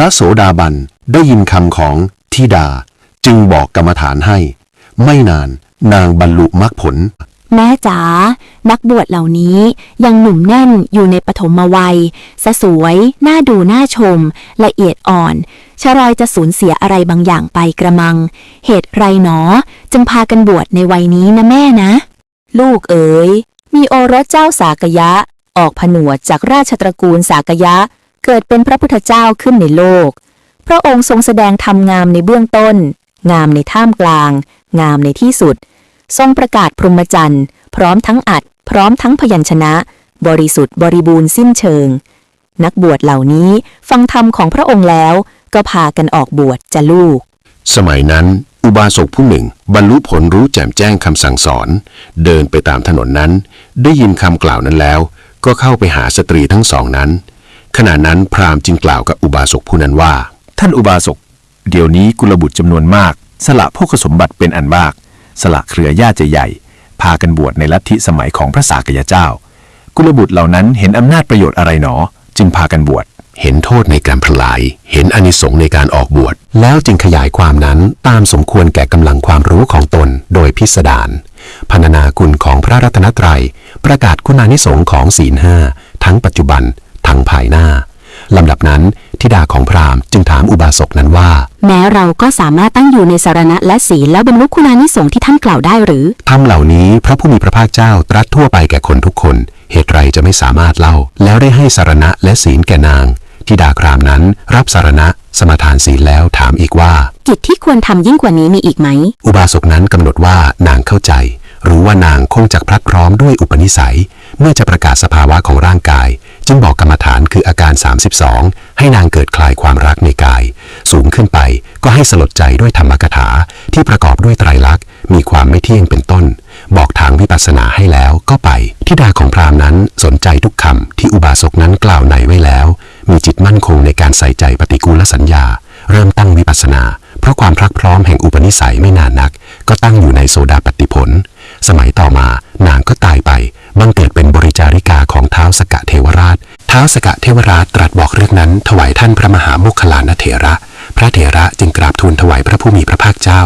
ระโสดาบันได้ยินคำของทิดา จึงบอกกรรมฐานให้ ไม่นานนางบรรลุมรรคผล แม่จ๋านักบวชเหล่านี้ยังหนุ่มแน่นอยู่ในปฐมวัย สสวยน่าดูน่าชม ละเอียดอ่อนชรอยจะสูญเสียอะไรบางอย่างไปกระมัง เหตุไรหนอ จึงพากันบวชในวัยนี้นะแม่นะ ลูกเอ๋ยมีโอรสเจ้าสากยะ ออกผนวดจากราชตระกูลสากยะ เกิดเป็นพระพุทธเจ้าขึ้นในโลก พระองค์ทรงแสดงธรรมงามในเบื้องต้น งามในท่ามกลาง งามในที่สุด ทรงประกาศพรหมจรรย์ พร้อมทั้งอัด พร้อมทั้งพยัญชนะ บริสุทธิ์บริบูรณ์สิ้นเชิง นักบวชเหล่านี้ฟังธรรมของพระองค์แล้ว ก็พากันออกบวชจะลูก สมัยนั้น อุบาสกผู้หนึ่ง บรรลุผลรู้แจ่มแจ้งคำสั่งสอน เดินไปตามถนนนั้น ได้ยินคำกล่าวนั้นแล้ว ก็เข้าไปหาสตรีทั้งสองนั้น ขณะนั้นพราหมณ์จึงกล่าวกับอุบาสกผู้นั้นว่า ท่านอุบาสก เดี๋ยวนี้กุลบุตรจำนวนมาก สละพวกสมบัติเป็นอันมาก สละเครือญาติใหญ่ พากันบวชในลัทธิสมัยของพระสากยเจ้า กุลบุตรเหล่านั้นเห็นอำนาจประโยชน์อะไรหนอ จึงพากันบวชเห็นโทษในการพลาย เห็นอานิสงส์ในการออกบวช แล้วจึงขยายความนั้นตามสมควรแก่กำลังความรู้ของตนโดยพิสดารพรรณนาคุณของพระรัตนตรัย ประกาศคุณานิสงส์ของศีลห้าทั้งปัจจุบัน ทั้งภายหน้าลำดับนั้นทิดาของพราหมณ์จึงถามอุบาสกนั้นว่า แม้เราก็สามารถตั้งอยู่ในสารณะและศีลแล้วบรรลุคุณานิสงส์ที่ท่านกล่าวได้หรือธรรมเหล่านี้พระผู้มีพระภาคเจ้าตรัสทั่วไปแก่คนทุกคน เหตุไรจะไม่สามารถเล่า แล้วได้ให้สารณะและศีลแก่นางทิดาครามนั้นรับสารณะสมาทานศีลแล้วถามอีกว่า กิจที่ควรทำยิ่งกว่านี้มีอีกไหม อุบาสกนั้นกำหนดว่านางเข้าใจ รู้ว่านางคงจักพลัดพร้อมด้วยอุปนิสัย เมื่อจะประกาศสภาวะของร่างกาย จึงบอกกรรมฐานคืออาการ 32 ให้นางเกิดคลายความรักในกาย สูงขึ้นไปก็ให้สลดใจด้วยธรรมกถาที่ประกอบด้วยไตรลักษณ์มีความไม่เที่ยงเป็นต้น บอกทางวิปัสสนาให้แล้วก็ไปทิดาของพราหมณ์นั้นสนใจทุกคำที่อุบาสกนั้นกล่าวในไว้แล้ว มีจิตมั่นคงในการใส่ใจปฏิกูลสัญญา เริ่มตั้งวิปัสสนา เพราะความพรักพร้อมแห่งอุปนิสัยไม่นานนัก ก็ตั้งอยู่ในโซดา ท้าวสกะเทวราชตรัสบอกเรื่องนั้น ถวายท่านพระมหาโมคคลานเถระ พระเถระจึงกราบทูลถวายพระผู้มีพระภาคเจ้า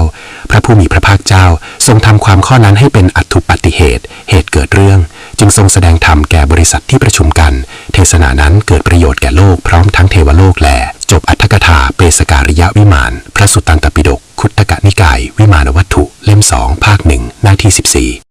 พระผู้มีพระภาคเจ้า ทรงทำความข้อนั้นให้เป็นอัตถุปฏิเหตุ เหตุเกิดเรื่อง จึงทรงแสดงธรรมแก่บริษัทที่ประชุมกัน เทศนานั้นเกิดประโยชน์แก่โลกพร้อมทั้งเทวโลกแล จบอัตถกถาเปสการิยวิมาน พระสุตตันตปิฎกคุตตกนิกาย วิมานวัตถุ เล่มสองภาคหนึ่งหน้าที่ 14